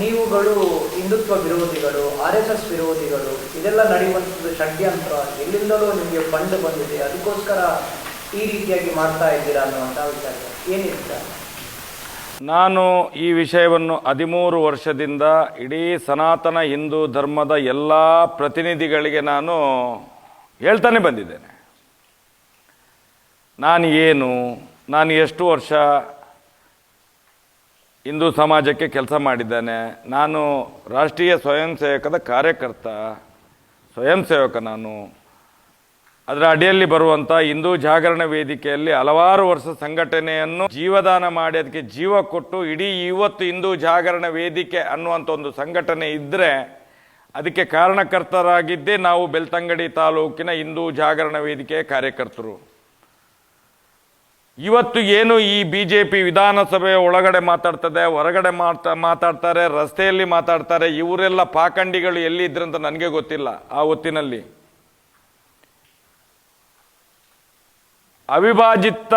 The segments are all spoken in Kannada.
ನೀವುಗಳು ಹಿಂದುತ್ವ ವಿರೋಧಿಗಳು, ಆರ್ ಎಸ್ ಎಸ್ ವಿರೋಧಿಗಳು, ಇದೆಲ್ಲ ನಡೆಯುವಂಥದ್ದು ಷಡ್ಯಂತ್ರ ಎಲ್ಲಿಂದಲೂ ನಿಮಗೆ ಫಂಡ್ ಬಂದಿದೆ, ಅದಕ್ಕೋಸ್ಕರ ಈ ರೀತಿಯಾಗಿ ಮಾಡ್ತಾ ಇದ್ದೀರಾ ಅನ್ನುವಂಥ ವಿಚಾರ. ಏನಿರುತ್ತೆ ನಾನು ಈ ವಿಷಯವನ್ನು ಹದಿಮೂರು ವರ್ಷದಿಂದ ಇಡೀ ಸನಾತನ ಹಿಂದೂ ಧರ್ಮದ ಎಲ್ಲ ಪ್ರತಿನಿಧಿಗಳಿಗೆ ನಾನು ಹೇಳ್ತಾನೆ ಬಂದಿದ್ದೇನೆ. ನಾನು ಏನು, ನಾನು ಎಷ್ಟು ವರ್ಷ ಹಿಂದೂ ಸಮಾಜಕ್ಕೆ ಕೆಲಸ ಮಾಡಿದ್ದಾನೆ. ನಾನು ರಾಷ್ಟ್ರೀಯ ಸ್ವಯಂ ಸೇವಕದ ಕಾರ್ಯಕರ್ತ. ಸ್ವಯಂ ಸೇವಕ ನಾನು. ಅದರ ಅಡಿಯಲ್ಲಿ ಬರುವಂಥ ಹಿಂದೂ ಜಾಗರಣ ವೇದಿಕೆಯಲ್ಲಿ ಹಲವಾರು ವರ್ಷ ಸಂಘಟನೆಯನ್ನು ಜೀವದಾನ ಮಾಡಿ, ಅದಕ್ಕೆ ಜೀವ ಕೊಟ್ಟು ಇಡೀ ಇವತ್ತು ಹಿಂದೂ ಜಾಗರಣ ವೇದಿಕೆ ಅನ್ನುವಂಥ ಒಂದು ಸಂಘಟನೆ ಇದ್ದರೆ ಅದಕ್ಕೆ ಕಾರಣಕರ್ತರಾಗಿದ್ದೇ ನಾವು ಬೆಳ್ತಂಗಡಿ ತಾಲೂಕಿನ ಹಿಂದೂ ಜಾಗರಣ ವೇದಿಕೆಯ ಕಾರ್ಯಕರ್ತರು. ಇವತ್ತು ಏನು ಈ ಬಿ ಜೆ ಪಿ ವಿಧಾನಸಭೆಯ ಒಳಗಡೆ ಮಾತಾಡ್ತದೆ, ಹೊರಗಡೆ ಮಾತಾ, ಮಾತಾಡ್ತಾರೆ, ರಸ್ತೆಯಲ್ಲಿ ಮಾತಾಡ್ತಾರೆ, ಇವರೆಲ್ಲ ಪಾಖಂಡಿಗಳು ಎಲ್ಲಿದ್ರಂತ ನನಗೆ ಗೊತ್ತಿಲ್ಲ ಆ ಹೊತ್ತಿನಲ್ಲಿ. ಅವಿಭಾಜಿತ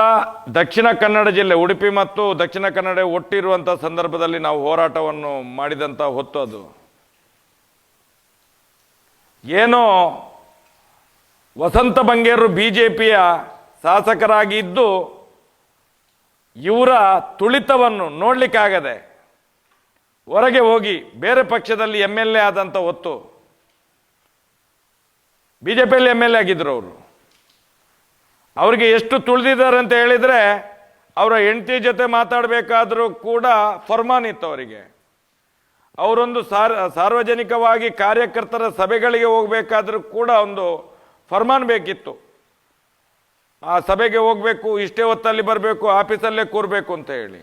ದಕ್ಷಿಣ ಕನ್ನಡ ಜಿಲ್ಲೆ, ಉಡುಪಿ ಮತ್ತು ದಕ್ಷಿಣ ಕನ್ನಡ ಒಟ್ಟಿರುವಂಥ ಸಂದರ್ಭದಲ್ಲಿ ನಾವು ಹೋರಾಟವನ್ನು ಮಾಡಿದಂಥ ಹೊತ್ತು ಅದು. ಏನೋ ವಸಂತ ಬಂಗೇರು ಬಿ ಜೆ ಪಿಯ ಶಾಸಕರಾಗಿ ಇದ್ದು ಇವರ ತುಳಿತವನ್ನು ನೋಡಲಿಕ್ಕಾಗದೆ ಹೊರಗೆ ಹೋಗಿ ಬೇರೆ ಪಕ್ಷದಲ್ಲಿ ಎಂ ಎಲ್ ಎ ಆದಂಥ ಹೊತ್ತು ಬಿ ಜೆ ಪಿಯಲ್ಲಿ ಎಂ ಎಲ್ ಎ ಆಗಿದ್ರು ಅವರು. ಅವರಿಗೆ ಎಷ್ಟು ತುಳಿದಿದ್ದಾರೆ ಅಂತ ಹೇಳಿದರೆ ಅವರ ಹೆಂಡತಿ ಜೊತೆ ಮಾತಾಡಬೇಕಾದರೂ ಕೂಡ ಫರ್ಮಾನ್ ಇತ್ತು ಅವರಿಗೆ. ಅವರೊಂದು ಸಾರ್, ಸಾರ್ವಜನಿಕವಾಗಿ ಕಾರ್ಯಕರ್ತರ ಸಭೆಗಳಿಗೆ ಹೋಗಬೇಕಾದ್ರೂ ಕೂಡ ಒಂದು ಫರ್ಮಾನ್ ಬೇಕಿತ್ತು. ಆ ಸಭೆಗೆ ಹೋಗಬೇಕು, ಇಷ್ಟೇ ಹೊತ್ತಲ್ಲಿ ಬರಬೇಕು, ಆಫೀಸಲ್ಲೇ ಕೂರಬೇಕು ಅಂತ ಹೇಳಿ.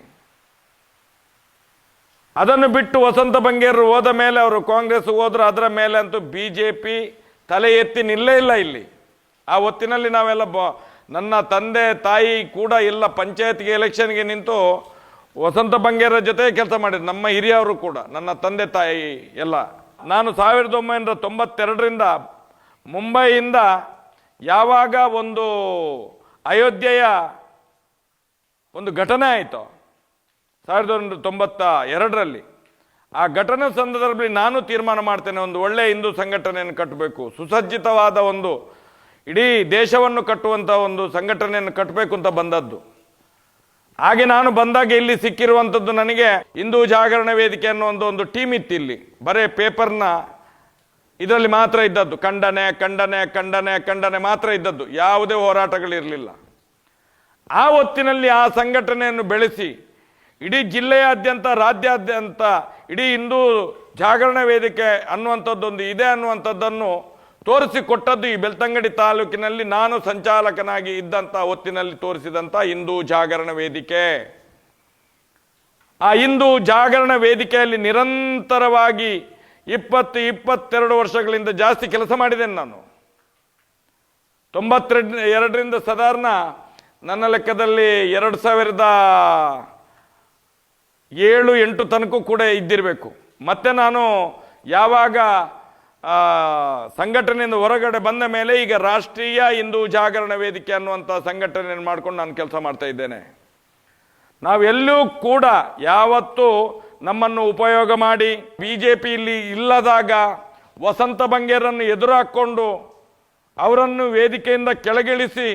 ಅದನ್ನು ಬಿಟ್ಟು ವಸಂತ ಬಂಗೇರು ಹೋದ ಮೇಲೆ ಅವರು ಕಾಂಗ್ರೆಸ್ ಹೋದ್ರು, ಅದರ ಮೇಲೆ ಅಂತೂ ಬಿ ಜೆ ಪಿ ತಲೆ ಎತ್ತಿ ನಿಲ್ಲೇ ಇಲ್ಲ ಇಲ್ಲಿ. ಆ ಹೊತ್ತಿನಲ್ಲಿ ನಾವೆಲ್ಲ ಬ, ನನ್ನ ತಂದೆ, ತಾಯಿ ಕೂಡ ಇಲ್ಲ ಪಂಚಾಯತ್ಗೆ ಎಲೆಕ್ಷನ್ಗೆ ನಿಂತು ವಸಂತ ಬಂಗೇರ ಜೊತೆ ಕೆಲಸ ಮಾಡಿದ್ರು, ನಮ್ಮ ಹಿರಿಯವರು ಕೂಡ, ನನ್ನ ತಂದೆ, ತಾಯಿ ಎಲ್ಲ. ನಾನು ಸಾವಿರದ ಒಂಬೈನೂರ ತೊಂಬತ್ತೆರಡರಿಂದ ಮುಂಬೈಯಿಂದ ಯಾವಾಗ ಒಂದು ಅಯೋಧ್ಯೆಯ ಒಂದು ಘಟನೆ ಆಯಿತು, ಸಾವಿರದ ಒಂದು ತೊಂಬತ್ತ ಎರಡರಲ್ಲಿ, ಆ ಘಟನೆ ಸಂದರ್ಭದಲ್ಲಿ ನಾನು ತೀರ್ಮಾನ ಮಾಡ್ತೇನೆ, ಒಂದು ಒಳ್ಳೆ ಹಿಂದೂ ಸಂಘಟನೆಯನ್ನು ಕಟ್ಟಬೇಕು, ಸುಸಜ್ಜಿತವಾದ ಒಂದು ಇಡೀ ದೇಶವನ್ನು ಕಟ್ಟುವಂಥ ಒಂದು ಸಂಘಟನೆಯನ್ನು ಕಟ್ಟಬೇಕು ಅಂತ ಬಂದದ್ದು. ಹಾಗೆ ನಾನು ಬಂದಾಗ ಇಲ್ಲಿ ಸಿಕ್ಕಿರುವಂಥದ್ದು ನನಗೆ ಹಿಂದೂ ಜಾಗರಣ ವೇದಿಕೆ ಅನ್ನೋ ಒಂದು ಒಂದು ಟೀಮ್ ಇತ್ತು ಇಲ್ಲಿ. ಬರೇ ಪೇಪರ್ನ ಇದರಲ್ಲಿ ಮಾತ್ರ ಇದ್ದದ್ದು. ಖಂಡನೆ ಖಂಡನೆ ಖಂಡನೆ ಖಂಡನೆ ಮಾತ್ರ ಇದ್ದದ್ದು. ಯಾವುದೇ ಹೋರಾಟಗಳಿರಲಿಲ್ಲ. ಆ ಹೊತ್ತಿನಲ್ಲಿ ಆ ಸಂಘಟನೆಯನ್ನು ಬೆಳೆಸಿ, ಇಡೀ ಜಿಲ್ಲೆಯಾದ್ಯಂತ, ರಾಜ್ಯಾದ್ಯಂತ, ಇಡೀ ಹಿಂದೂ ಜಾಗರಣ ವೇದಿಕೆ ಅನ್ನುವಂಥದ್ದೊಂದು, ಇದೆ ಅನ್ನುವಂಥದ್ದನ್ನು ತೋರಿಸಿಕೊಟ್ಟದ್ದು ಈ ಬೆಳ್ತಂಗಡಿ ತಾಲೂಕಿನಲ್ಲಿ ನಾನು ಸಂಚಾಲಕನಾಗಿ ಇದ್ದಂಥ ಹೊತ್ತಿನಲ್ಲಿ ತೋರಿಸಿದಂಥ ಹಿಂದೂ ಜಾಗರಣ ವೇದಿಕೆ. ಆ ಹಿಂದೂ ಜಾಗರಣ ವೇದಿಕೆಯಲ್ಲಿ ನಿರಂತರವಾಗಿ ಇಪ್ಪತ್ತು, ಇಪ್ಪತ್ತೆರಡು ವರ್ಷಗಳಿಂದ ಜಾಸ್ತಿ ಕೆಲಸ ಮಾಡಿದ್ದೇನೆ ನಾನು. ತೊಂಬತ್ತೆರಡು ಎರಡರಿಂದ ಸಾಧಾರಣ ನನ್ನ ಲೆಕ್ಕದಲ್ಲಿ ಎರಡು ಸಾವಿರದ ಏಳು, ಎಂಟು ತನಕ ಕೂಡ ಇದ್ದಿರಬೇಕು. ಮತ್ತೆ ನಾನು ಯಾವಾಗ ಸಂಘಟನೆಯಿಂದ ಹೊರಗಡೆ ಬಂದ ಮೇಲೆ ಈಗ ರಾಷ್ಟ್ರೀಯ ಹಿಂದೂ ಜಾಗರಣ ವೇದಿಕೆ ಅನ್ನುವಂಥ ಸಂಘಟನೆಯನ್ನು ಮಾಡ್ಕೊಂಡು ನಾನು ಕೆಲಸ ಮಾಡ್ತಾ ಇದ್ದೇನೆ. ನಾವೆಲ್ಲೂ ಕೂಡ ಯಾವತ್ತೂ ನಮ್ಮನ್ನು ಉಪಯೋಗ ಮಾಡಿ ಬಿ ಜೆ ಪಿಯಲ್ಲಿ ಇಲ್ಲದಾಗ ವಸಂತ ಬಂಗೇರನ್ನು ಎದುರು ಹಾಕ್ಕೊಂಡು ಅವರನ್ನು ವೇದಿಕೆಯಿಂದ ಕೆಳಗಿಳಿಸಿ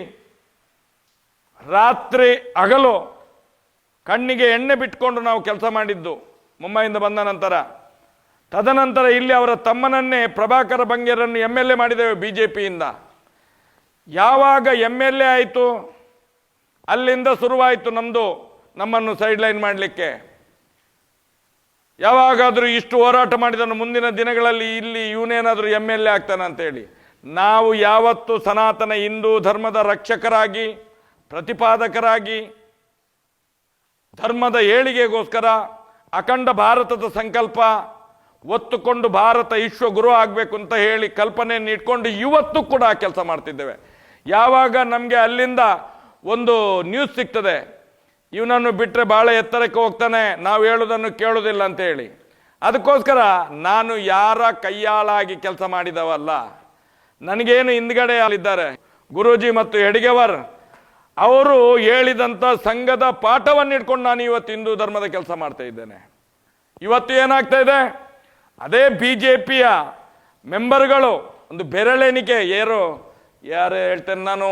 ರಾತ್ರಿ ಹಗಲು ಕಣ್ಣಿಗೆ ಎಣ್ಣೆ ಬಿಟ್ಕೊಂಡು ನಾವು ಕೆಲಸ ಮಾಡಿದ್ದು ಮುಂಬೈಯಿಂದ ಬಂದ ನಂತರ. ತದನಂತರ ಇಲ್ಲಿ ಅವರ ತಮ್ಮನನ್ನೇ ಪ್ರಭಾಕರ ಬಂಗೇರನ್ನು ಎಂ ಎಲ್ ಎ ಮಾಡಿದ್ದೇವೆ ಬಿ ಜೆ ಪಿಯಿಂದ ಯಾವಾಗ ಎಂ ಎಲ್ ಎ ಆಯಿತು, ಅಲ್ಲಿಂದ ಶುರುವಾಯಿತು ನಮ್ಮದು ನಮ್ಮನ್ನು ಸೈಡ್ ಲೈನ್ ಮಾಡಲಿಕ್ಕೆ. ಯಾವಾಗಾದರೂ ಇಷ್ಟು ಹೋರಾಟ ಮಾಡಿದನು ಮುಂದಿನ ದಿನಗಳಲ್ಲಿ ಇಲ್ಲಿ ಇವನೇನಾದರೂ ಎಂ ಎಲ್ ಎ ಆಗ್ತಾನೆ ಅಂತೇಳಿ. ನಾವು ಯಾವತ್ತು ಸನಾತನ ಹಿಂದೂ ಧರ್ಮದ ರಕ್ಷಕರಾಗಿ, ಪ್ರತಿಪಾದಕರಾಗಿ, ಧರ್ಮದ ಏಳಿಗೆಗೋಸ್ಕರ ಅಖಂಡ ಭಾರತದ ಸಂಕಲ್ಪ, ಒತ್ತುಕೊಂಡು ಭಾರತ ವಿಶ್ವ ಗುರು ಆಗಬೇಕು ಅಂತ ಹೇಳಿ ಕಲ್ಪನೆಯನ್ನು ಇಟ್ಕೊಂಡು ಇವತ್ತು ಕೂಡ ಕೆಲಸ ಮಾಡ್ತಿದ್ದೇವೆ. ಯಾವಾಗ ನಮಗೆ ಅಲ್ಲಿಂದ ಒಂದು ನ್ಯೂಸ್ ಸಿಗ್ತದೆ ಇವನನ್ನು ಬಿಟ್ಟರೆ ಭಾಳ ಎತ್ತರಕ್ಕೆ ಹೋಗ್ತಾನೆ. ನಾವು ಹೇಳೋದನ್ನು ಕೇಳೋದಿಲ್ಲ ಅಂತೇಳಿ. ಅದಕ್ಕೋಸ್ಕರ ನಾನು ಯಾರ ಕೈಯಾಳಾಗಿ ಕೆಲಸ ಮಾಡಿದವಲ್ಲ, ನನಗೇನು ಹಿಂದ್ಗಡೆ ಅಲ್ಲಿದ್ದಾರೆ ಗುರೂಜಿ ಮತ್ತು ಹೆಡ್ಗೆವರ್, ಅವರು ಹೇಳಿದಂಥ ಸಂಘದ ಪಾಠವನ್ನು ಇಟ್ಕೊಂಡು ನಾನು ಇವತ್ತು ಹಿಂದೂ ಧರ್ಮದ ಕೆಲಸ ಮಾಡ್ತಾ ಇದ್ದೇನೆ. ಇವತ್ತು ಏನಾಗ್ತಾ ಇದೆ? ಅದೇ ಬಿ ಜೆ ಪಿಯ ಮೆಂಬರ್ಗಳು, ಒಂದು ಬೆರಳೆಣಿಕೆ ಏರು ಯಾರು ಹೇಳ್ತೇನೆ ನಾನು,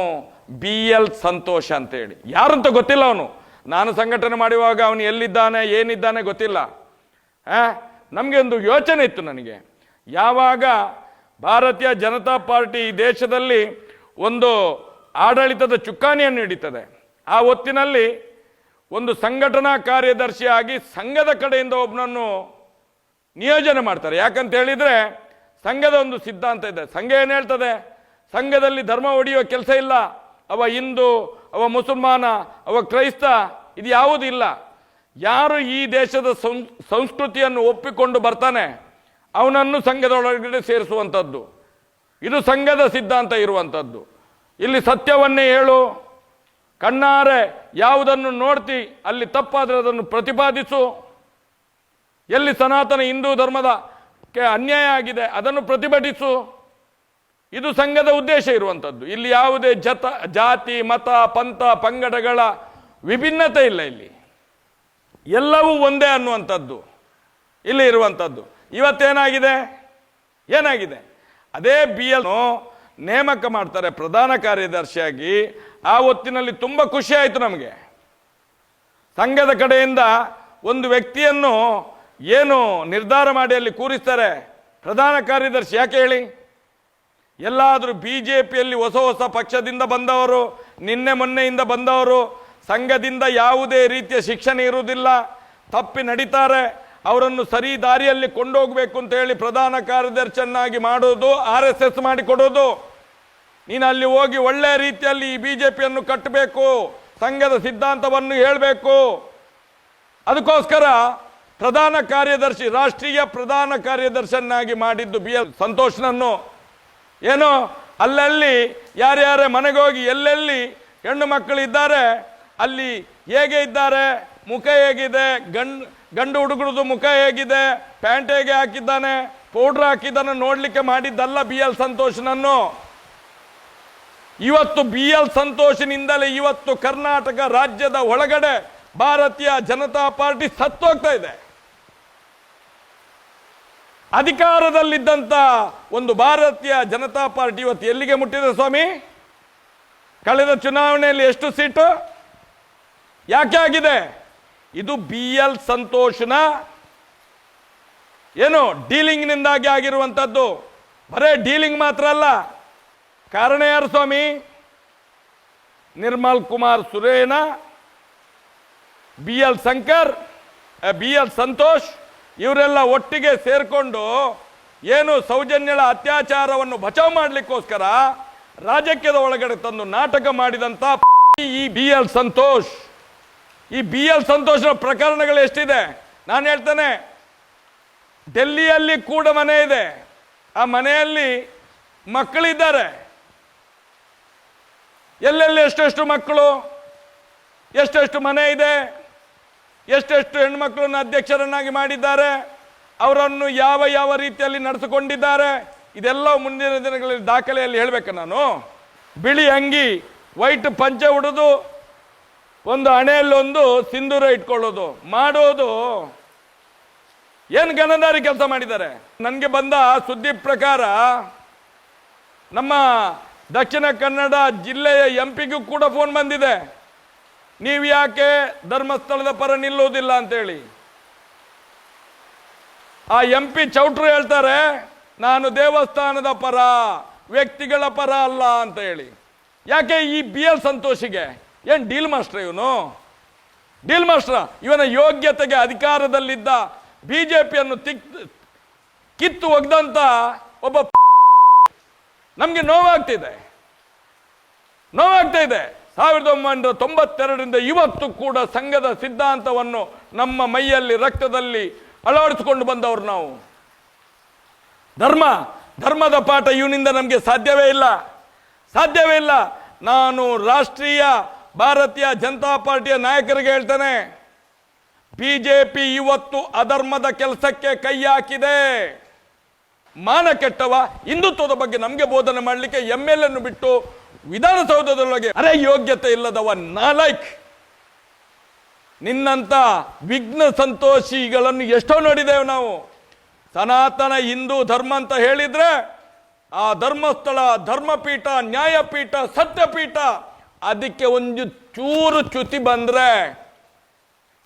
ಬಿ ಎಲ್ ಸಂತೋಷ ಅಂತೇಳಿ. ಯಾರಂತ ಗೊತ್ತಿಲ್ಲ ಅವನು. ನಾನು ಸಂಘಟನೆ ಮಾಡುವಾಗ ಅವನು ಎಲ್ಲಿದ್ದಾನೆ, ಏನಿದ್ದಾನೆ ಗೊತ್ತಿಲ್ಲ. ನಮಗೆ ಒಂದು ಯೋಚನೆ ಇತ್ತು ನನಗೆ. ಯಾವಾಗ ಭಾರತೀಯ ಜನತಾ ಪಾರ್ಟಿ ಈ ದೇಶದಲ್ಲಿ ಒಂದು ಆಡಳಿತದ ಚುಕ್ಕಾಣಿಯನ್ನು ಹಿಡಿತದೆ, ಆ ಹೊತ್ತಿನಲ್ಲಿ ಒಂದು ಸಂಘಟನಾ ಕಾರ್ಯದರ್ಶಿಯಾಗಿ ಸಂಘದ ಕಡೆಯಿಂದ ಒಬ್ಬನನ್ನು ನಿಯೋಜನೆ ಮಾಡ್ತಾರೆ. ಯಾಕಂತ ಹೇಳಿದರೆ ಸಂಘದ ಒಂದು ಸಿದ್ಧಾಂತ ಇದೆ. ಸಂಘ ಏನು ಹೇಳ್ತದೆ? ಸಂಘದಲ್ಲಿ ಧರ್ಮ ಒಡೆಯುವ ಕೆಲಸ ಇಲ್ಲ. ಅವ ಹಿಂದೂ, ಅವ ಮುಸಲ್ಮಾನ, ಅವ ಕ್ರೈಸ್ತ ಇದು ಯಾವುದೂ ಇಲ್ಲ. ಯಾರು ಈ ದೇಶದ ಸಂಸ್ಕೃತಿಯನ್ನು ಒಪ್ಪಿಕೊಂಡು ಬರ್ತಾನೆ, ಅವನನ್ನು ಸಂಘದೊಳಗಡೆ ಸೇರಿಸುವಂಥದ್ದು. ಇದು ಸಂಘದ ಸಿದ್ಧಾಂತ ಇರುವಂಥದ್ದು. ಇಲ್ಲಿ ಸತ್ಯವನ್ನೇ ಹೇಳು. ಕಣ್ಣಾರೆ, ಯಾವುದನ್ನು ನೋಡ್ತಿ, ಅಲ್ಲಿ ತಪ್ಪಾದರೆ ಅದನ್ನು ಪ್ರತಿಪಾದಿಸು. ಎಲ್ಲಿ ಸನಾತನ ಹಿಂದೂ ಧರ್ಮದ ಕೆ, ಅನ್ಯಾಯ ಆಗಿದೆ, ಅದನ್ನು ಪ್ರತಿಭಟಿಸು. ಇದು ಸಂಘದ ಉದ್ದೇಶ ಇರುವಂಥದ್ದು. ಇಲ್ಲಿ ಯಾವುದೇ ಜತ, ಜಾತಿ, ಮತ, ಪಂಥ, ಪಂಗಡಗಳ ವಿಭಿನ್ನತೆ ಇಲ್ಲ ಇಲ್ಲಿ. ಎಲ್ಲವೂ ಒಂದೇ ಅನ್ನುವಂಥದ್ದು, ಇಲ್ಲಿ ಇರುವಂಥದ್ದು. ಇವತ್ತೇನಾಗಿದೆ? ಏನಾಗಿದೆ? ಅದೇ ಬಿ ಎಲ್ ನೇಮಕ ಮಾಡ್ತಾರೆ ಪ್ರಧಾನ ಕಾರ್ಯದರ್ಶಿಯಾಗಿ. ಆ ಹೊತ್ತಿನಲ್ಲಿ ತುಂಬ ಖುಷಿ ಆಯಿತು ನಮಗೆ. ಸಂಘದ ಕಡೆಯಿಂದ ಒಂದು ವ್ಯಕ್ತಿಯನ್ನು ಏನು ನಿರ್ಧಾರ ಮಾಡಿ ಅಲ್ಲಿ ಕೂರಿಸ್ತಾರೆ? ಪ್ರಧಾನ ಕಾರ್ಯದರ್ಶಿ, ಯಾಕೆ ಹೇಳಿ? ಎಲ್ಲಾದರೂ ಬಿ ಜೆ ಪಿಯಲ್ಲಿ ಹೊಸ ಹೊಸ ಪಕ್ಷದಿಂದ ಬಂದವರು, ನಿನ್ನೆ ಮೊನ್ನೆಯಿಂದ ಬಂದವರು ಸಂಘದಿಂದ ಯಾವುದೇ ರೀತಿಯ ಶಿಕ್ಷಣ ಇರುವುದಿಲ್ಲ. ತಪ್ಪಿ ನಡೀತಾರೆ. ಅವರನ್ನು ಸರಿ ದಾರಿಯಲ್ಲಿ ಕೊಂಡೋಗ್ಬೇಕು ಅಂತ ಹೇಳಿ ಪ್ರಧಾನ ಕಾರ್ಯದರ್ಶಿಯನ್ನಾಗಿ ಮಾಡೋದು, ಆರ್ ಎಸ್ ಎಸ್ ಮಾಡಿಕೊಡೋದು ನೀನು ಅಲ್ಲಿ ಹೋಗಿ ಒಳ್ಳೆಯ ರೀತಿಯಲ್ಲಿ ಈ ಬಿ ಜೆ ಪಿಯನ್ನು ಕಟ್ಟಬೇಕು, ಸಂಘದ ಸಿದ್ಧಾಂತವನ್ನು ಹೇಳಬೇಕು. ಅದಕ್ಕೋಸ್ಕರ ಪ್ರಧಾನ ಕಾರ್ಯದರ್ಶಿ, ರಾಷ್ಟ್ರೀಯ ಪ್ರಧಾನ ಕಾರ್ಯದರ್ಶಿಯನ್ನಾಗಿ ಮಾಡಿದ್ದು ಬಿ ಎಲ್ ಸಂತೋಷ್ನನ್ನು. ಏನೋ ಅಲ್ಲಲ್ಲಿ ಯಾರ್ಯಾರ ಮನೆಗೆ ಹೋಗಿ ಎಲ್ಲೆಲ್ಲಿ ಹೆಣ್ಣು ಮಕ್ಕಳು ಇದ್ದಾರೆ ಅಲ್ಲಿ ಹೇಗೆ ಇದ್ದಾರೆ? ಮುಖ ಹೇಗಿದೆ? ಗಂಡು ಗಂಡು ಹುಡುಗರದು ಮುಖ ಹೇಗಿದೆ? ಪ್ಯಾಂಟ್ ಹೇಗೆ ಹಾಕಿದ್ದಾನೆ? ಪೌಡ್ರ್ ಹಾಕಿದ್ದಾನೆ ನೋಡಲಿಕ್ಕೆ ಮಾಡಿದ್ದಲ್ಲ ಬಿ ಎಲ್ ಸಂತೋಷನನ್ನು. ಇವತ್ತು ಬಿ ಎಲ್ ಸಂತೋಷನಿಂದಲೇ ಇವತ್ತು ಕರ್ನಾಟಕ ರಾಜ್ಯದ ಒಳಗಡೆ ಭಾರತೀಯ ಜನತಾ ಪಾರ್ಟಿ ಸತ್ತೋಗ್ತಾ ಇದೆ. ಅಧಿಕಾರದಲ್ಲಿದ್ದಂಥ ಒಂದು ಭಾರತೀಯ ಜನತಾ ಪಾರ್ಟಿ ಇವತ್ತು ಎಲ್ಲಿಗೆ ಮುಟ್ಟಿದೆ ಸ್ವಾಮಿ? ಕಳೆದ ಚುನಾವಣೆಯಲ್ಲಿ ಎಷ್ಟು ಸೀಟು? ಯಾಕೆ ಆಗಿದೆ? ಇದು ಬಿ ಎಲ್ ಸಂತೋಷನ ಏನು ಡೀಲಿಂಗ್ನಿಂದಾಗಿ ಆಗಿರುವಂಥದ್ದು. ಬರೇ ಡೀಲಿಂಗ್ ಮಾತ್ರ ಅಲ್ಲ. ಕಾರಣ ಯಾರು ಸ್ವಾಮಿ? Nirmal Kumar ಸುರೇನ, B L Shankar B L Santosh ಇವರೆಲ್ಲ ಒಟ್ಟಿಗೆ ಸೇರಿಕೊಂಡು ಏನು ಸೌಜನ್ಯಳ ಅತ್ಯಾಚಾರವನ್ನು ಬಚಾವ್ ಮಾಡಲಿಕ್ಕೋಸ್ಕರ ರಾಜಕೀಯದ ಒಳಗಡೆ ತಂದು ನಾಟಕ ಮಾಡಿದಂಥ ಈ ಬಿ ಎಲ್ ಸಂತೋಷ್. ಈ ಬಿ ಎಲ್ ಸಂತೋಷ ಪ್ರಕರಣಗಳು ಎಷ್ಟಿದೆ? ನಾನು ಹೇಳ್ತೇನೆ, ಡೆಲ್ಲಿಯಲ್ಲಿ ಕೂಡ ಮನೆ ಇದೆ. ಆ ಮನೆಯಲ್ಲಿ ಮಕ್ಕಳಿದ್ದಾರೆ. ಎಲ್ಲೆಲ್ಲಿ ಎಷ್ಟೆಷ್ಟು ಮಕ್ಕಳು? ಎಷ್ಟೆಷ್ಟು ಮನೆ ಇದೆ? ಎಷ್ಟೆಷ್ಟು ಹೆಣ್ಮಕ್ಳನ್ನ ಅಧ್ಯಕ್ಷರನ್ನಾಗಿ ಮಾಡಿದ್ದಾರೆ? ಅವರನ್ನು ಯಾವ ಯಾವ ರೀತಿಯಲ್ಲಿ ನಡೆಸಿಕೊಂಡಿದ್ದಾರೆ? ಇದೆಲ್ಲ ಮುಂದಿನ ದಿನಗಳಲ್ಲಿ ದಾಖಲೆಯಲ್ಲಿ ಹೇಳಬೇಕು ನಾನು. ಬಿಳಿ ಅಂಗಿ, ವೈಟ್ ಪಂಚೆ ಉಡೋದು ಒಂದು ಹಣೆಯಲ್ಲೊಂದು ಸಿಂಧೂರ ಇಟ್ಕೊಳ್ಳೋದು, ಮಾಡೋದು. ಏನು ಗನದಾರಿ ಕೆಲಸ ಮಾಡಿದ್ದಾರೆ? ನನಗೆ ಬಂದ ಸುದ್ದಿ ಪ್ರಕಾರ, ನಮ್ಮ ದಕ್ಷಿಣ ಕನ್ನಡ ಜಿಲ್ಲೆಯ ಎಂ ಪಿಗೂ ಕೂಡ ಫೋನ್ ಬಂದಿದೆ. ನೀವು ಯಾಕೆ ಧರ್ಮಸ್ಥಳದ ಪರ ನಿಲ್ಲುವುದಿಲ್ಲ ಅಂತೇಳಿ. ಆ ಎಂ ಪಿ ಚೌಟ್ರು ಹೇಳ್ತಾರೆ, ನಾನು ದೇವಸ್ಥಾನದ ಪರ, ವ್ಯಕ್ತಿಗಳ ಪರ ಅಲ್ಲ ಅಂತ ಹೇಳಿ ಯಾಕೆ ಈ ಬಿ ಎಲ್ ಸಂತೋಷಿಗೆ? ಏನ್ ಡೀಲ್ ಮಾಸ್ಟರ್ ಇವನು? ಡೀಲ್ ಮಾಸ್ಟರ್, ಇವನ ಯೋಗ್ಯತೆಗೆ ಅಧಿಕಾರದಲ್ಲಿದ್ದ ಬಿ ಜೆ ಪಿಯನ್ನು ತಿಕ್, ಕಿತ್ತು ಒಗ್ದಂತ ಒಬ್ಬ ನಮಗೆ ನೋವಾಗ್ತಿದೆ. ನೋವಾಗ್ತಾ ಇದೆ ಸಾವಿರದ ಒಂಬೈನೂರ ತೊಂಬತ್ತೆರಡರಿಂದ ಇವತ್ತು ಕೂಡ ಸಂಘದ ಸಿದ್ಧಾಂತವನ್ನು ನಮ್ಮ ಮೈಯಲ್ಲಿ ರಕ್ತದಲ್ಲಿ ಅಳವಡಿಸಿಕೊಂಡು ಬಂದವರು ನಾವು. ಧರ್ಮ, ಧರ್ಮದ ಪಾಠ ಇವನಿಂದ ನಮಗೆ ಸಾಧ್ಯವೇ ಇಲ್ಲ. ಸಾಧ್ಯವೇ ಇಲ್ಲ. ನಾನು ರಾಷ್ಟ್ರೀಯ ಭಾರತೀಯ ಜನತಾ ಪಾರ್ಟಿಯ ನಾಯಕರಿಗೆ ಹೇಳ್ತೇನೆ, ಬಿಜೆಪಿ ಇವತ್ತು ಅಧರ್ಮದ ಕೆಲಸಕ್ಕೆ ಕೈ ಹಾಕಿದೆ. ಮಾನ ಕೆಟ್ಟವ, ಹಿಂದುತ್ವದ ಬಗ್ಗೆ ನಮಗೆ ಬೋಧನೆ ಮಾಡಲಿಕ್ಕೆ ಎಂ ಎಲ್ ಅನ್ನು ಬಿಟ್ಟು ವಿಧಾನಸೌಧದೊಳಗೆ ಅರೆ ಯೋಗ್ಯತೆ ಇಲ್ಲದವ ನಾಲೈಕ್ ನಿನ್ನಂತ ವಿಘ್ನ ಸಂತೋಷಿಗಳನ್ನು ಎಷ್ಟೋ ನೋಡಿದ್ದೇವೆ ನಾವು. ಸನಾತನ ಹಿಂದೂ ಧರ್ಮ ಅಂತ ಹೇಳಿದ್ರೆ, ಆ ಧರ್ಮಸ್ಥಳ ಧರ್ಮಪೀಠ, ನ್ಯಾಯಪೀಠ, ಸತ್ಯಪೀಠ ಅದಕ್ಕೆ ಒಂದು ಚೂರು ಚ್ಯುತಿ ಬಂದ್ರೆ,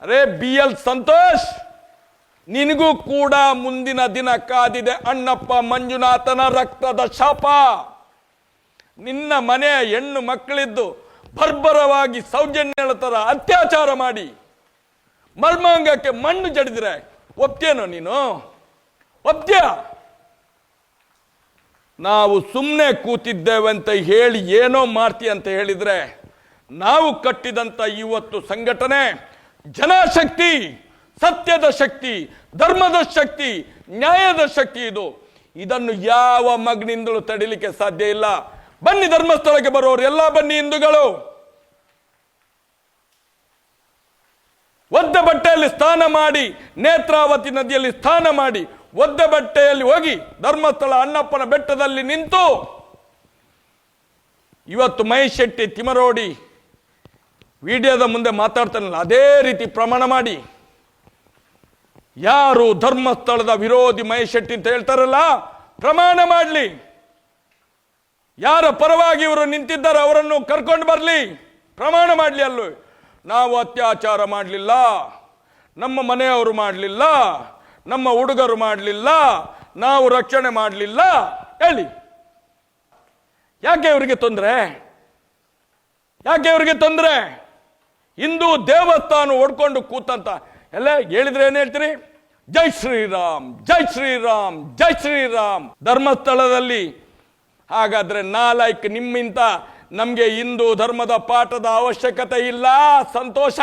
ಅರೇ ಬಿ ಎಲ್ ಸಂತೋಷ್, ನಿನಗೂ ಕೂಡ ಮುಂದಿನ ದಿನ ಕಾದಿದೆ ಅಣ್ಣಪ್ಪ ಮಂಜುನಾಥನ ರಕ್ತದ ಶಾಪ. ನಿನ್ನ ಮನೆ ಹೆಣ್ಣು ಮಕ್ಕಳಿದ್ದು ಬರ್ಬರವಾಗಿ ಸೌಜನ್ಯಳ ಥರ ಅತ್ಯಾಚಾರ ಮಾಡಿ, ಮರ್ಮಾಂಗಕ್ಕೆ ಮಣ್ಣು ಜಡಿದ್ರೆ ಒಪ್ತೇನೋ ನೀನು? ಒಪ್ತ್ಯ? ನಾವು ಸುಮ್ಮನೆ ಕೂತಿದ್ದೇವೆ ಅಂತ ಹೇಳಿ ಏನೋ ಮಾಡ್ತಿ ಅಂತ ಹೇಳಿದ್ರೆ, ನಾವು ಕಟ್ಟಿದಂತ ಇವತ್ತು ಸಂಘಟನೆ ಜನಶಕ್ತಿ, ಸತ್ಯದ ಶಕ್ತಿ, ಧರ್ಮದ ಶಕ್ತಿ, ನ್ಯಾಯದ ಶಕ್ತಿ ಇದು. ಇದನ್ನು ಯಾವ ಮಗನಿಂದಲೂ ತಡಿಲಿಕ್ಕೆ ಸಾಧ್ಯ ಇಲ್ಲ. ಬನ್ನಿ ಧರ್ಮಸ್ಥಳಕ್ಕೆ ಬರೋರು, ಎಲ್ಲ ಬನ್ನಿ ಹಿಂದುಗಳು. ಒದ್ದ ಬಟ್ಟೆಯಲ್ಲಿ ಸ್ನಾನ ಮಾಡಿ, ನೇತ್ರಾವತಿ ನದಿಯಲ್ಲಿ ಸ್ನಾನ ಮಾಡಿ ಒದ್ದ ಬಟ್ಟೆಯಲ್ಲಿ ಹೋಗಿ ಧರ್ಮಸ್ಥಳ ಅಣ್ಣಪ್ಪನ ಬೆಟ್ಟದಲ್ಲಿ ನಿಂತು ಇವತ್ತು ಮಹೇಶ್ ಶೆಟ್ಟಿ ತಿಮರೋಡಿ ವಿಡಿಯೋದ ಮುಂದೆ ಮಾತಾಡ್ತಾನಲ್ಲ, ಅದೇ ರೀತಿ ಪ್ರಮಾಣ ಮಾಡಿ. ಯಾರು ಧರ್ಮಸ್ಥಳದ ವಿರೋಧಿ ಮಹೇಶ್ ಶೆಟ್ಟಿ ಅಂತ ಹೇಳ್ತಾರಲ್ಲ, ಪ್ರಮಾಣ ಮಾಡಲಿ. ಯಾರ ಪರವಾಗಿ ಇವರು ನಿಂತಿದ್ದಾರೆ ಅವರನ್ನು ಕರ್ಕೊಂಡು ಬರಲಿ. ಪ್ರಮಾಣ ಮಾಡಲಿ ಅಲ್ಲೂ. ನಾವು ಅತ್ಯಾಚಾರ ಮಾಡಲಿಲ್ಲ, ನಮ್ಮ ಮನೆಯವರು ಮಾಡಲಿಲ್ಲ. ನಮ್ಮ ಹುಡುಗರು ಮಾಡಲಿಲ್ಲ, ನಾವು ರಕ್ಷಣೆ ಮಾಡಲಿಲ್ಲ, ಹೇಳಿ. ಯಾಕೆ ಇವರಿಗೆ ತೊಂದರೆ? ಯಾಕೆ ಇವರಿಗೆ ತೊಂದರೆ? ಹಿಂದೂ ದೇವಸ್ಥಾನ ಓಡ್ಕೊಂಡು ಕೂತಂತ. ಎಲ್ಲ ಹೇಳಿದ್ರೆ ಏನು ಹೇಳ್ತೀರಿ? ಜೈ ಶ್ರೀರಾಮ್ ಜೈ ಶ್ರೀರಾಮ್ ಜೈ ಶ್ರೀರಾಮ್. ಧರ್ಮಸ್ಥಳದಲ್ಲಿ ಹಾಗಾದ್ರೆ ನಾಲ್ಕು ನಿಮ್ಮಿಂತ ನಮಗೆ ಹಿಂದೂ ಧರ್ಮದ ಪಾಠದ ಅವಶ್ಯಕತೆ ಇಲ್ಲ, ಸಂತೋಷ?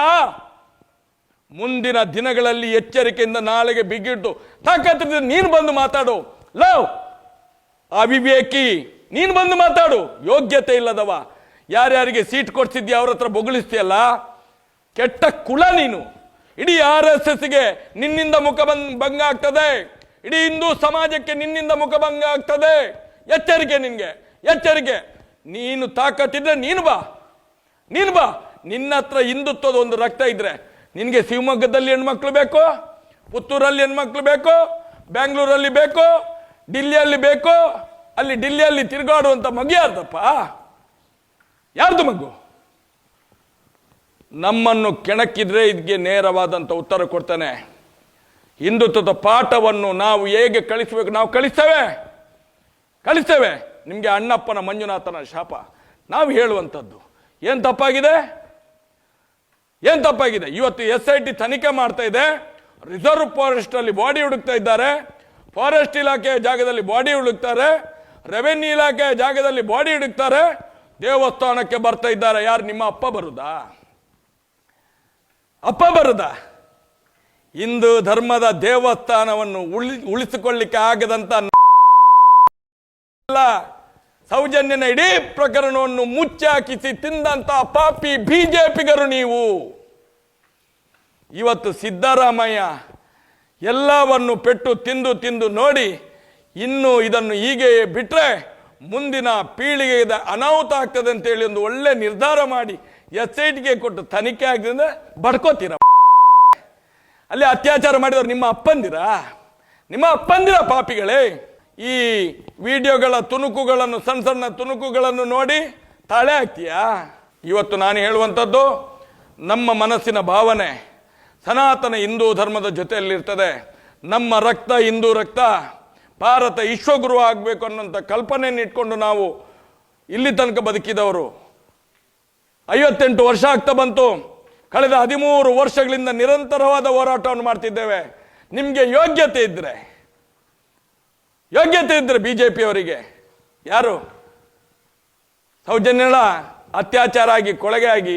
ಮುಂದಿನ ದಿನಗಳಲ್ಲಿ ಎಚ್ಚರಿಕೆಯಿಂದ ನಾಳೆಗೆ ಬಿಗಿಟ್ಟು ತಾಕತ್ತಿದ್ರೆ ನೀನು ಬಂದು ಮಾತಾಡು. ಲವ್, ಅವಿವೇಕಿ, ನೀನು ಬಂದು ಮಾತಾಡು. ಯೋಗ್ಯತೆ ಇಲ್ಲದವ. ಯಾರ್ಯಾರಿಗೆ ಸೀಟ್ ಕೊಡ್ಸಿದ್ಯಾ ಅವ್ರ ಹತ್ರ ಬೊಗಳಿಸ್ತೀಯಲ್ಲ? ಕೆಟ್ಟ ಕುಲ ನೀನು. ಇಡೀ ಆರ್ ಎಸ್ ಎಸ್ಗೆ ನಿನ್ನಿಂದ ಮುಖ ಭಂಗ ಆಗ್ತದೆ. ಇಡೀ ಹಿಂದೂ ಸಮಾಜಕ್ಕೆ ನಿನ್ನಿಂದ ಮುಖ ಭಂಗ ಆಗ್ತದೆ. ಎಚ್ಚರಿಕೆ ನಿನಗೆ, ಎಚ್ಚರಿಕೆ. ನೀನು ತಾಕತ್ತಿದ್ರೆ ನೀನು ಬಾ. ನೀನು ಬಾ. ನಿನ್ನ ಹತ್ರ ಹಿಂದುತ್ವದ ಒಂದು ರಕ್ತ ಇದ್ರೆ ನಿನಗೆ ಶಿವಮೊಗ್ಗದಲ್ಲಿ ಹೆಣ್ಮಕ್ಳು ಬೇಕು? ಪುತ್ತೂರಲ್ಲಿ ಹೆಣ್ಮಕ್ಳು ಬೇಕು? ಬೆಂಗಳೂರಲ್ಲಿ ಬೇಕು? ಡಿಲ್ಲಿಯಲ್ಲಿ ಬೇಕು? ಅಲ್ಲಿ ಡಿಲ್ಲಿಯಲ್ಲಿ ತಿರುಗಾಡುವಂಥ ಮಗು ಯಾರ್ದಪ್ಪ? ಯಾರ್ದು ಮಗು ನಮ್ಮನ್ನು ಕೆಣಕಿದ್ರೆ ಇದಕ್ಕೆ ನೇರವಾದಂಥ ಉತ್ತರ ಕೊಡ್ತಾನೆ. ಹಿಂದುತ್ವದ ಪಾಠವನ್ನು ನಾವು ಹೇಗೆ ಕಳಿಸಬೇಕು? ನಾವು ಕಳಿಸ್ತೇವೆ. ಕಳಿಸ್ತೇವೆ. ನಿಮಗೆ ಅಣ್ಣಪ್ಪನ ಮಂಜುನಾಥನ ಶಾಪ. ನಾವು ಹೇಳುವಂಥದ್ದು. ಏನು ತಪ್ಪಾಗಿದೆ? ಏನು ತಪ್ಪಾಗಿದೆ? ಇವತ್ತು ಎಸ್ ಐ ಟಿ ತನಿಖೆ ಮಾಡ್ತಾ ಇದೆ. ರಿಸರ್ವ್ ಫಾರೆಸ್ಟ್ ಅಲ್ಲಿ ಬಾಡಿ ಹುಡುಕ್ತಾ ಇದ್ದಾರೆ. ಫಾರೆಸ್ಟ್ ಇಲಾಖೆಯ ಜಾಗದಲ್ಲಿ ಬಾಡಿ ಹುಡುಕ್ತಾರೆ. ರೆವೆನ್ಯೂ ಇಲಾಖೆಯ ಜಾಗದಲ್ಲಿ ಬಾಡಿ ಹುಡುಕ್ತಾರೆ. ದೇವಸ್ಥಾನಕ್ಕೆ ಬರ್ತಾ ಇದ್ದಾರೆ. ಯಾರು? ನಿಮ್ಮ ಅಪ್ಪ ಬರುದಾ? ಅಪ್ಪ ಬರುದಾ? ಹಿಂದೂ ಧರ್ಮದ ದೇವಸ್ಥಾನವನ್ನು ಉಳಿ, ಉಳಿಸಿಕೊಳ್ಳಿಕ್ಕೆ ಆಗದಂತ ಸೌಜನ್ಯನ ಇಡೀ ಪ್ರಕರಣವನ್ನು ಮುಚ್ಚಾಕಿಸಿ ತಿಂದಂತ ಪಾಪಿ ಬಿಜೆಪಿಗರು ನೀವು. ಇವತ್ತು ಸಿದ್ದರಾಮಯ್ಯ ಎಲ್ಲವನ್ನು ಪೆಟ್ಟು ತಿಂದು ತಿಂದು ನೋಡಿ ಇನ್ನು ಇದನ್ನು ಹೀಗೆ ಬಿಟ್ಟರೆ ಮುಂದಿನ ಪೀಳಿಗೆಗೆ ಅನಾಹುತ ಆಗ್ತದೆ ಅಂತೇಳಿ ಒಂದು ಒಳ್ಳೆ ನಿರ್ಧಾರ ಮಾಡಿ ಎಸ್ ಐ ಟಿಗೆ ಕೊಟ್ಟು ತನಿಖೆ ಆಗದಿಂದ ಬಡ್ಕೋತೀರ. ಅಲ್ಲಿ ಅತ್ಯಾಚಾರ ಮಾಡಿದವರು ನಿಮ್ಮ ಅಪ್ಪಂದಿರ? ನಿಮ್ಮ ಅಪ್ಪಂದಿರ ಪಾಪಿಗಳೇ? ಈ ವಿಡಿಯೋಗಳ ತುಣುಕುಗಳನ್ನು, ಸಣ್ಣ ಸಣ್ಣ ತುಣುಕುಗಳನ್ನು ನೋಡಿ ತಾಳೆ ಹಾಕ್ತೀಯಾ? ಇವತ್ತು ನಾನು ಹೇಳುವಂಥದ್ದು, ನಮ್ಮ ಮನಸ್ಸಿನ ಭಾವನೆ ಸನಾತನ ಹಿಂದೂ ಧರ್ಮದ ಜೊತೆಯಲ್ಲಿರ್ತದೆ. ನಮ್ಮ ರಕ್ತ ಹಿಂದೂ ರಕ್ತ, ಭಾರತ ವಿಶ್ವಗುರು ಆಗಬೇಕು ಅನ್ನೋಂಥ ಕಲ್ಪನೆಯನ್ನು ಇಟ್ಕೊಂಡು ನಾವು ಇಲ್ಲಿ ತನಕ ಬದುಕಿದವರು. ಐವತ್ತೆಂಟು ವರ್ಷ ಆಗ್ತಾ ಬಂತು. ಕಳೆದ ಹದಿಮೂರು ವರ್ಷಗಳಿಂದ ನಿರಂತರವಾದ ಹೋರಾಟವನ್ನು ಮಾಡ್ತಿದ್ದೇವೆ. ನಿಮಗೆ ಯೋಗ್ಯತೆ ಇದ್ರೆ ಯೋಗ್ಯತೆ ಇದ್ರೆ ಬಿಜೆಪಿ ಅವರಿಗೆ ಯಾರು? ಸೌಜನ್ಯಳ ಅತ್ಯಾಚಾರ ಆಗಿ ಕೊಳಗೆ ಆಗಿ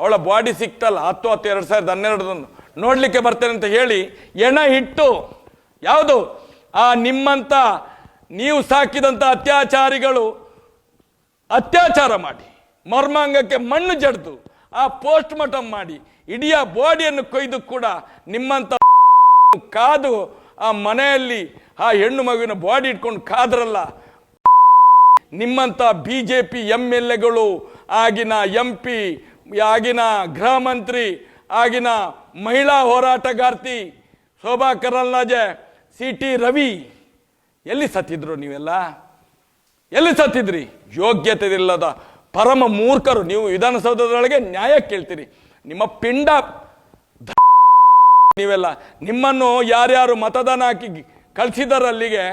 ಅವಳ ಬಾಡಿ ಸಿಕ್ತಲ್ಲ ಹತ್ತು ಹತ್ತು ಎರಡು ಸಾವಿರದ ಹನ್ನೆರಡರಂದು ನೋಡ್ಲಿಕ್ಕೆ ಬರ್ತೇನೆ ಅಂತ ಹೇಳಿ ಎಣ ಇಟ್ಟು, ಯಾವುದು? ಆ ನಿಮ್ಮಂತ, ನೀವು ಸಾಕಿದಂತ ಅತ್ಯಾಚಾರಿಗಳು ಅತ್ಯಾಚಾರ ಮಾಡಿ, ಮರ್ಮಾಂಗಕ್ಕೆ ಮಣ್ಣು ಜಡ್ದು, ಆ ಪೋಸ್ಟ್ ಮಾರ್ಟಮ್ ಮಾಡಿ, ಇಡೀ ಬಾಡಿಯನ್ನು ಕೊಯ್ದು ಕೂಡ ನಿಮ್ಮಂತ ಕಾದು ಆ ಮನೆಯಲ್ಲಿ ಆ ಹೆಣ್ಣು ಮಗುವಿನ ಬಾಡಿ ಇಟ್ಕೊಂಡು ಕಾದ್ರಲ್ಲ. ನಿಮ್ಮಂಥ B J P M L ಎಗಳು ಆಗಿನ ಎಂ ಪಿ ಆಗಿನ ಗೃಹ ಮಂತ್ರಿ, ಆಗಿನ ಮಹಿಳಾ ಹೋರಾಟಗಾರ್ತಿ ಶೋಭಾ ಕರಲ್ನಾಜೆ ಸಿ ಟಿ ರವಿ, ಎಲ್ಲಿ ಸತ್ತಿದ್ರು ನೀವೆಲ್ಲ? ಎಲ್ಲಿ ಸತ್ತಿದ್ರಿ? ಯೋಗ್ಯತೆ ಇಲ್ಲದ ಪರಮ ಮೂರ್ಖರು ನೀವು ವಿಧಾನಸೌಧದೊಳಗೆ ನ್ಯಾಯ ಕೇಳ್ತೀರಿ. ನಿಮ್ಮ ಪಿಂಡ ನೀವೆಲ್ಲ ನಿಮ್ಮನ್ನು ಯಾರ್ಯಾರು ಮತದಾನ ಹಾಕಿ ಕಳಿಸಿದಾರಲ್ಲಿಗೆ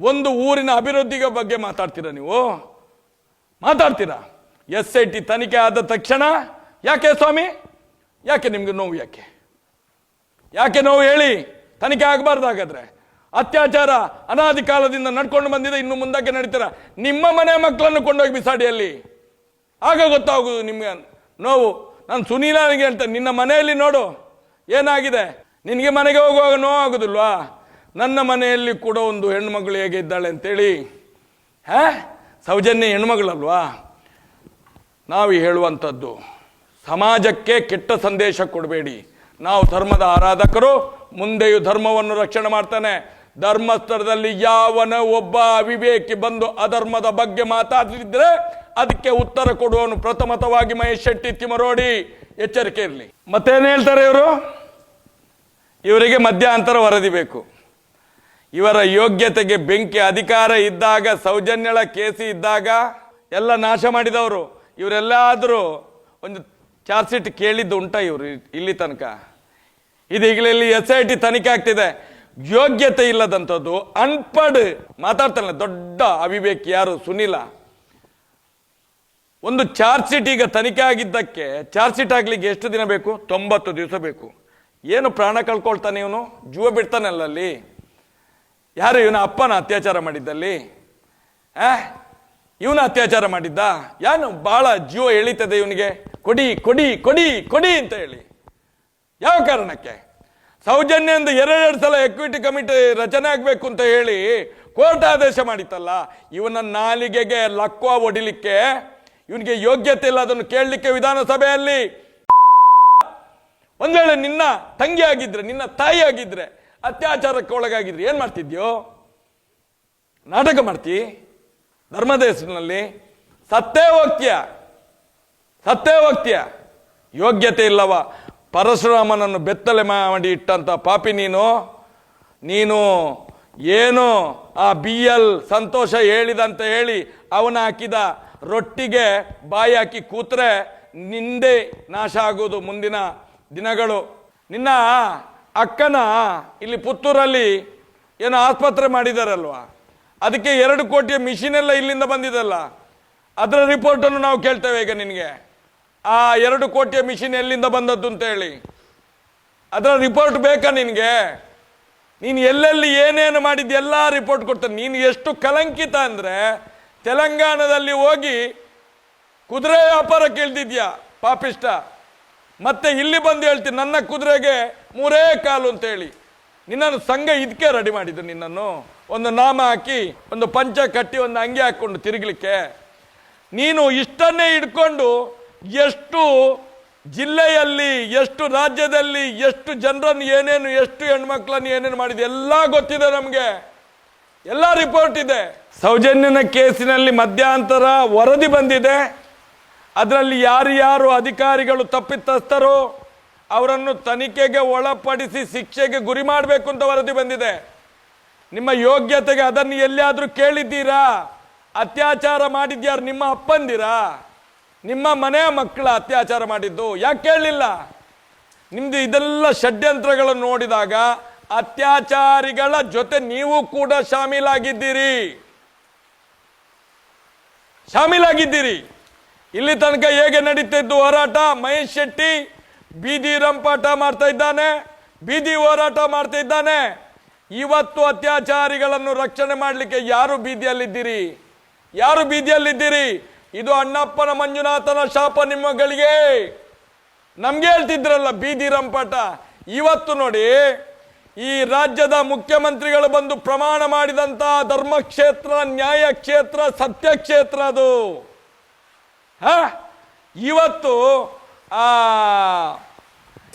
ಒಂದು ಊರಿನ ಅಭಿವೃದ್ಧಿಗೆ ಬಗ್ಗೆ ಮಾತಾಡ್ತೀರಾ ನೀವು? ಮಾತಾಡ್ತೀರಾ? ಎಸ್ ಐ ಟಿ ತನಿಖೆ ಆದ ತಕ್ಷಣ? ಯಾಕೆ ಸ್ವಾಮಿ? ಯಾಕೆ ನಿಮಗೆ ನೋವು ಯಾಕೆ? ಯಾಕೆ ನೋವು ಹೇಳಿ? ತನಿಖೆ ಆಗಬಾರ್ದು ಹಾಗಾದ್ರೆ. ಅತ್ಯಾಚಾರ ಅನಾದಿ ಕಾಲದಿಂದ ನಡ್ಕೊಂಡು ಬಂದಿದೆ, ಇನ್ನು ಮುಂದಕ್ಕೆ ನಡೀತೀರ? ನಿಮ್ಮ ಮನೆ ಮಕ್ಕಳನ್ನು ಕೊಂಡೋಗಿ ಬಿಸಾಡಿಯಲ್ಲಿ. ಆಗ ಗೊತ್ತಾಗೋದು ನಿಮಗೆ ನೋವು. ನಾನು ಸುನೀಲನಿಗೆ ಹೇಳ್ತೇನೆ, ನಿನ್ನ ಮನೆಯಲ್ಲಿ ನೋಡು. ಏನಾಗಿದೆ? ನಿನಗೆ ಮನೆಗೆ ಹೋಗುವಾಗ ನೋವು ಆಗೋದಿಲ್ವಾ ನನ್ನ ಮನೆಯಲ್ಲಿ ಕೂಡ ಒಂದು ಹೆಣ್ಮಗಳು ಹೇಗೆ ಇದ್ದಾಳೆ ಅಂತೇಳಿ. ಹಾ? ಸೌಜನ್ಯ ಹೆಣ್ಮಗಳಲ್ವಾ? ನಾವು ಹೇಳುವಂಥದ್ದು, ಸಮಾಜಕ್ಕೆ ಕೆಟ್ಟ ಸಂದೇಶ ಕೊಡಬೇಡಿ. ನಾವು ಧರ್ಮದ ಆರಾಧಕರು, ಮುಂದೆಯೂ ಧರ್ಮವನ್ನು ರಕ್ಷಣೆ ಮಾಡ್ತಾನೆ. ಧರ್ಮಸ್ಥಳದಲ್ಲಿ ಯಾವನ ಒಬ್ಬ ಅವಿವೇಕಿ ಬಂದು ಅಧರ್ಮದ ಬಗ್ಗೆ ಮಾತಾಡಿದ್ರೆ ಅದಕ್ಕೆ ಉತ್ತರ ಕೊಡುವನು ಪ್ರಥಮತವಾಗಿ ಮಹೇಶ್ ಶೆಟ್ಟಿ ತಿಮರೋಡಿ ಎಚ್ಚರಿಕೆ ಇರಲಿ. ಮತ್ತೇನು ಹೇಳ್ತಾರೆ ಇವರು? ಇವರಿಗೆ ಮಧ್ಯಾಂತರ ವರದಿ ಬೇಕು. ಇವರ ಯೋಗ್ಯತೆಗೆ ಬೆಂಕಿ ಅಧಿಕಾರ ಇದ್ದಾಗ, ಸೌಜನ್ಯಳ ಕೇಸಿ ಇದ್ದಾಗ ಎಲ್ಲ ನಾಶ ಮಾಡಿದವರು. ಇವರೆಲ್ಲಾದರೂ ಒಂದು ಚಾರ್ಜ್ ಶೀಟ್ ಕೇಳಿದ್ದು ಉಂಟ ಇವರು ಇಲ್ಲಿ ತನಕ. ಇದು ಇಲ್ಲಿ ಎಸ್ ಐ ಟಿ ತನಿಖೆ ಆಗ್ತಿದೆ. ಯೋಗ್ಯತೆ ಇಲ್ಲದಂಥದ್ದು ಅನ್ಪಡ್ ಮಾತಾಡ್ತಾನೆ, ದೊಡ್ಡ ಅವಿವೇಕಿ ಯಾರು? ಸುನಿಲ. ಒಂದು ಚಾರ್ಜ್ ಶೀಟ್ ಈಗ ತನಿಖೆ ಆಗಿದ್ದಕ್ಕೆ, ಚಾರ್ಜ್ ಶೀಟ್ ಆಗ್ಲಿಕ್ಕೆ ಎಷ್ಟು ದಿನ ಬೇಕು? ತೊಂಬತ್ತು ದಿವಸ ಬೇಕು. ಏನು ಪ್ರಾಣ ಕಳ್ಕೊಳ್ತಾನೆ ಇವನು? ಜೀವ ಬಿಡ್ತಾನಲ್ಲ ಅಲ್ಲಿ ಯಾರು ಇವನ ಅಪ್ಪನ ಅತ್ಯಾಚಾರ ಮಾಡಿದ್ದಲ್ಲಿ? ಆ? ಇವನ ಅತ್ಯಾಚಾರ ಮಾಡಿದ್ದ? ಯಾನು ಬಹಳ ಜೀವ ಎಳಿತದೆ ಇವನಿಗೆ? ಕೊಡಿ ಕೊಡಿ ಕೊಡಿ ಕೊಡಿ ಅಂತ ಹೇಳಿ. ಯಾವ ಕಾರಣಕ್ಕೆ? ಸೌಜನ್ಯ ಎಂದು ಎರಡೆರಡು ಸಲ ಎಕ್ವಿಟಿ ಕಮಿಟಿ ರಚನೆ ಆಗಬೇಕು ಅಂತ ಹೇಳಿ ಕೋರ್ಟ್ ಆದೇಶ ಮಾಡಿತ್ತಲ್ಲ. ಇವನ ನಾಲಿಗೆಗೆ ಲಕ್ವ ಒಡಿಲಿಕ್ಕೆ ಇವನಿಗೆ ಯೋಗ್ಯತೆ ಇಲ್ಲ, ಅದನ್ನು ಕೇಳಲಿಕ್ಕೆ ವಿಧಾನಸಭೆಯಲ್ಲಿ. ಒಂದ್ ವೇಳೆ ನಿನ್ನ ತಂಗಿ ಆಗಿದ್ರೆ ನಿನ್ನ ತಾಯಿ ಆಗಿದ್ರೆ ಅತ್ಯಾಚಾರಕ್ಕೆ ಒಳಗಾಗಿದ್ರೆ ಏನ್ ಮಾಡ್ತಿದ್ಯೋ? ನಾಟಕ ಮಾಡ್ತಿ? ಧರ್ಮದ ಹೆಸರಿನಲ್ಲಿ ಸತ್ತೇ ಹೋಗ್ತೀಯ? ಸತ್ತೇ ಹೋಗ್ತೀಯ? ಯೋಗ್ಯತೆ ಇಲ್ಲವ. ಪರಶುರಾಮನನ್ನು ಬೆತ್ತಲೆ ಮಾಡಿ ಇಟ್ಟಂತ ಪಾಪಿ ನೀನು. ನೀನು ಏನು ಆ ಬಿ ಎಲ್ ಸಂತೋಷ ಹೇಳಿದಂತ ಹೇಳಿ ಅವನ ಹಾಕಿದ ರೊಟ್ಟಿಗೆ ಬಾಯಿ ಹಾಕಿ ಕೂತ್ರೆ ನಿಂದೆ ನಾಶ ಆಗೋದು ಮುಂದಿನ ದಿನಗಳು. ನಿನ್ನ ಅಕ್ಕನ ಇಲ್ಲಿ ಪುತ್ತೂರಲ್ಲಿ ಏನೋ ಆಸ್ಪತ್ರೆ ಮಾಡಿದಾರಲ್ವಾ? ಅದಕ್ಕೆ ಎರಡು ಕೋಟಿಯ ಮಿಷಿನ್ ಎಲ್ಲ ಇಲ್ಲಿಂದ ಬಂದಿದಲ್ಲ. ಅದರ ರಿಪೋರ್ಟನ್ನು ನಾವು ಕೇಳ್ತೇವೆ ಈಗ ನಿನಗೆ. ಆ ಎರಡು ಕೋಟಿಯ ಮಿಷಿನ್ ಎಲ್ಲಿಂದ ಬಂದದ್ದು ಅಂತ ಹೇಳಿ ಅದರ ರಿಪೋರ್ಟ್ ಬೇಕಾ ನಿನಗೆ? ನೀನು ಎಲ್ಲೆಲ್ಲಿ ಏನೇನು ಮಾಡಿದ್ದು ಎಲ್ಲ ರಿಪೋರ್ಟ್ ಕೊಡ್ತಾನೆ. ನೀನು ಎಷ್ಟು ಕಲಂಕಿತ ಅಂದರೆ ತೆಲಂಗಾಣದಲ್ಲಿ ಹೋಗಿ ಕುದುರೆ ವ್ಯಾಪಾರ ಕೇಳ್ತಿದ್ಯಾ ಪಾಪಿಷ್ಟ? ಮತ್ತೆ ಇಲ್ಲಿ ಬಂದು ಹೇಳ್ತೀನಿ ನನ್ನ ಕುದುರೆಗೆ ಮೂರೇ ಕಾಲು ಅಂತ ಹೇಳಿ ನಿನ್ನನ್ನು ಸಂಘ ಇದಕ್ಕೆ ರೆಡಿ ಮಾಡಿದ್ದು ನಿನ್ನನ್ನು. ಒಂದು ನಾಮ ಹಾಕಿ, ಒಂದು ಪಂಚ ಕಟ್ಟಿ, ಒಂದು ಅಂಗಿ ಹಾಕ್ಕೊಂಡು ತಿರುಗಲಿಕ್ಕೆ. ನೀನು ಇಷ್ಟನ್ನೇ ಇಟ್ಕೊಂಡು ಎಷ್ಟು ಜಿಲ್ಲೆಯಲ್ಲಿ, ಎಷ್ಟು ರಾಜ್ಯದಲ್ಲಿ, ಎಷ್ಟು ಜನರನ್ನು ಏನೇನು, ಎಷ್ಟು ಹೆಣ್ಮಕ್ಳನ್ನು ಏನೇನು ಮಾಡಿದೆ, ಎಲ್ಲ ಗೊತ್ತಿದೆ ನಮಗೆ. ಎಲ್ಲ ರಿಪೋರ್ಟ್ ಇದೆ. ಸೌಜನ್ಯನ ಕೇಸಿನಲ್ಲಿ ಮಧ್ಯಂತರ ವರದಿ ಬಂದಿದೆ. ಅದರಲ್ಲಿ ಯಾರ್ಯಾರು ಅಧಿಕಾರಿಗಳು ತಪ್ಪಿತಸ್ಥರೋ ಅವರನ್ನು ತನಿಖೆಗೆ ಒಳಪಡಿಸಿ ಶಿಕ್ಷೆಗೆ ಗುರಿ ಮಾಡಬೇಕು ಅಂತ ವರದಿ ಬಂದಿದೆ. ನಿಮ್ಮ ಯೋಗ್ಯತೆಗೆ ಅದನ್ನು ಎಲ್ಲಿಯಾದರೂ ಕೇಳಿದ್ದೀರಾ? ಅತ್ಯಾಚಾರ ಮಾಡಿದ್ಯಾರು ನಿಮ್ಮ ಅಪ್ಪಂದಿರಾ? ನಿಮ್ಮ ಮನೆಯ ಮಕ್ಕಳ ಅತ್ಯಾಚಾರ ಮಾಡಿದ್ದು ಯಾಕೆ ಕೇಳಲಿಲ್ಲ? ನಿಮ್ದು ಇದೆಲ್ಲ ಷಡ್ಯಂತ್ರಗಳನ್ನು ನೋಡಿದಾಗ ಅತ್ಯಾಚಾರಿಗಳ ಜೊತೆ ನೀವು ಕೂಡ ಶಾಮೀಲಾಗಿದ್ದೀರಿ. ಶಾಮೀಲಾಗಿದ್ದೀರಿ. ಇಲ್ಲಿ ತನಕ ಹೇಗೆ ನಡೀತಿದ್ದು ಹೋರಾಟ? ಮಹೇಶ್ ಶೆಟ್ಟಿ ಬೀದಿ ರಂಪಾಟ ಮಾಡ್ತಾ ಇದ್ದಾನೆ. ಬೀದಿ ಹೋರಾಟ ಮಾಡ್ತಾ ಇದ್ದಾನೆ. ಇವತ್ತು ಅತ್ಯಾಚಾರಿಗಳನ್ನು ರಕ್ಷಣೆ ಮಾಡಲಿಕ್ಕೆ ಯಾರು ಬೀದಿಯಲ್ಲಿದ್ದೀರಿ? ಯಾರು ಬೀದಿಯಲ್ಲಿದ್ದೀರಿ? ಇದು ಅಣ್ಣಪ್ಪನ ಮಂಜುನಾಥನ ಶಾಪ ನಿಮ್ಮಗಳಿಗೆ ನಮ್ಗೆ ಹೇಳ್ತಿದ್ರಲ್ಲ ಬೀದಿ ರಂಪಾಟ. ಇವತ್ತು ನೋಡಿ ಈ ರಾಜ್ಯದ ಮುಖ್ಯಮಂತ್ರಿಗಳು ಬಂದು ಪ್ರಮಾಣ ಮಾಡಿದಂತಹ ಧರ್ಮಕ್ಷೇತ್ರ ನ್ಯಾಯ ಕ್ಷೇತ್ರ ಸತ್ಯ ಕ್ಷೇತ್ರ ಅದು? ಇವತ್ತು, ಆ,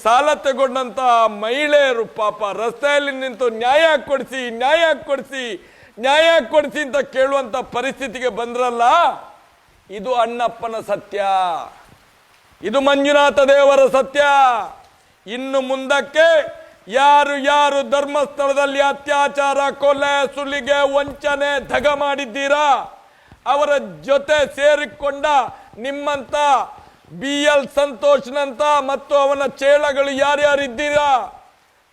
ಸಾಲ ತಗೊಂಡಂತ ಮಹಿಳೆಯರು ಪಾಪ ರಸ್ತೆಯಲ್ಲಿ ನಿಂತು ನ್ಯಾಯ ಕೊಡಿಸಿ ನ್ಯಾಯ ಕೊಡಿಸಿ ನ್ಯಾಯ ಕೊಡಿಸಿ ಅಂತ ಕೇಳುವಂತ ಪರಿಸ್ಥಿತಿಗೆ ಬಂದ್ರಲ್ಲ, ಇದು ಅಣ್ಣಪ್ಪನ ಸತ್ಯ. ಇದು ಮಂಜುನಾಥ ದೇವರ ಸತ್ಯ. ಇನ್ನು ಮುಂದಕ್ಕೆ ಯಾರು ಯಾರು ಧರ್ಮಸ್ಥಳದಲ್ಲಿ ಅತ್ಯಾಚಾರ, ಕೊಲೆ, ಸುಲಿಗೆ, ವಂಚನೆ, ಧಗ ಮಾಡಿದ್ದೀರಾ, ಅವರ ಜೊತೆ ಸೇರಿಕೊಂಡ ನಿಮ್ಮಂತ ಬಿ ಎಲ್ ಸಂತೋಷ್ನಂತ ಮತ್ತು ಅವನ ಚೇಳಗಳು ಯಾರ್ಯಾರಿದ್ದೀರಾ?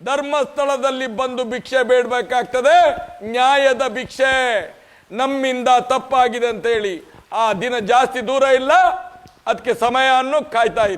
ಧರ್ಮಸ್ಥಳದಲ್ಲಿ ಬಂದು ಭಿಕ್ಷೆ ಬೇಡಬೇಕಾಗ್ತದೆ, ನ್ಯಾಯದ ಭಿಕ್ಷೆ. ನಮ್ಮಿಂದ ತಪ್ಪಾಗಿದೆ ಅಂತ ಹೇಳಿ ಆ ದಿನ ಜಾಸ್ತಿ ದೂರ ಇಲ್ಲ, ಅದಕ್ಕೆ ಸಮಯವನ್ನು ಕಾಯ್ತಾ ಇದೆ